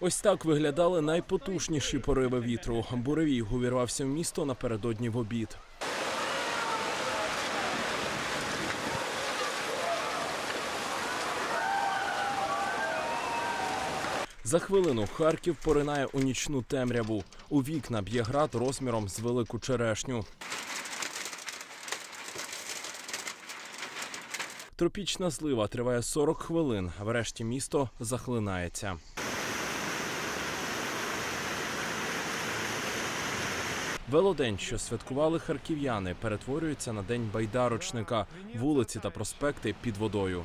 Ось так виглядали найпотужніші пориви вітру. Буревій увірвався в місто напередодні в обід. За хвилину Харків поринає у нічну темряву. У вікна б'є град розміром з велику черешню. Тропічна злива триває 40 хвилин. Врешті місто захлинається. Велодень, що святкували харків'яни, перетворюється на день байдарочника. Вулиці та проспекти під водою.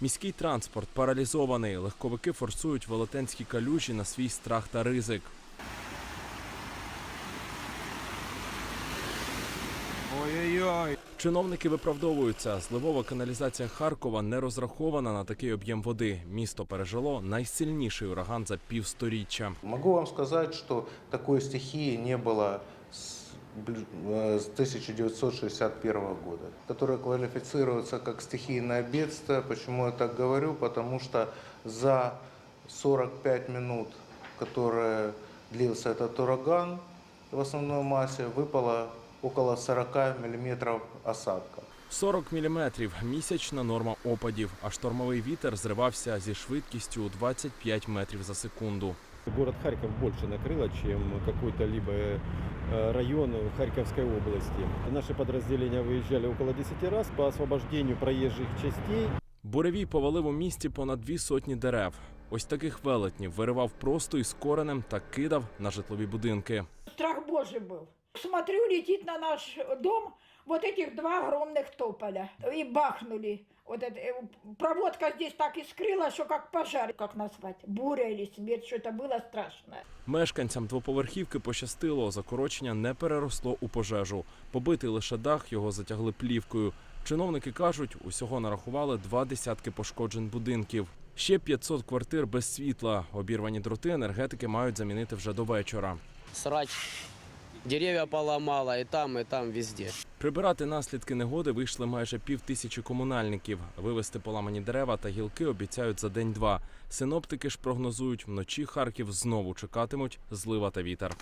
Міський транспорт паралізований. Легковики форсують велетенські калюжі на свій страх та ризик. Ой-ой-ой. Чиновники виправдовуються. Зливова каналізація Харкова не розрахована на такий об'єм води. Місто пережило найсильніший ураган за півсторіччя. Могу вам сказать, что такой стихии не было с ближ- э, с 1961 года, которая квалифицируется как стихийное бедствие. Почему я так говорю? Потому что за 45 минут, которые длился этот ураган, в основной массе выпало около 40 миллиметров осадка. 40 міліметрів – місячна норма опадів, а штормовий вітер зривався зі швидкістю 25 метрів за секунду. Город Харьков больше накрыло, чем какой-то либо э, район Харьковской области. Наши подразделения выезжали около 10 раз по освобождению проезжих частей. Буревій повалив у місті понад дві сотні дерев. Ось таких велетнів виривав просто із коренем та кидав на житлові будинки. Страх Божий был. Смотрю, летит на наш дом вот этих два огромных тополя. И бахнули. Вот это, э, проводка здесь так искрила, что как пожар, как назвать, буря или смерть, что это было страшное. Мешканцям двоповерхівки пощастило, закорочення не переросло у пожежу. Побитий лише дах його затягли плівкою. Чиновники кажуть, усього нарахували два десятки пошкоджень будинків. Ще 500 квартир без світла. Обірвані дроти енергетики мають замінити вже до вечора. срач. Деревья поламала і там, і там, везде. Прибирати наслідки негоди вийшли майже пів тисячі комунальників. Вивезти поламані дерева та гілки обіцяють за день-два. Синоптики ж прогнозують, вночі Харків знову чекатимуть злива та вітер.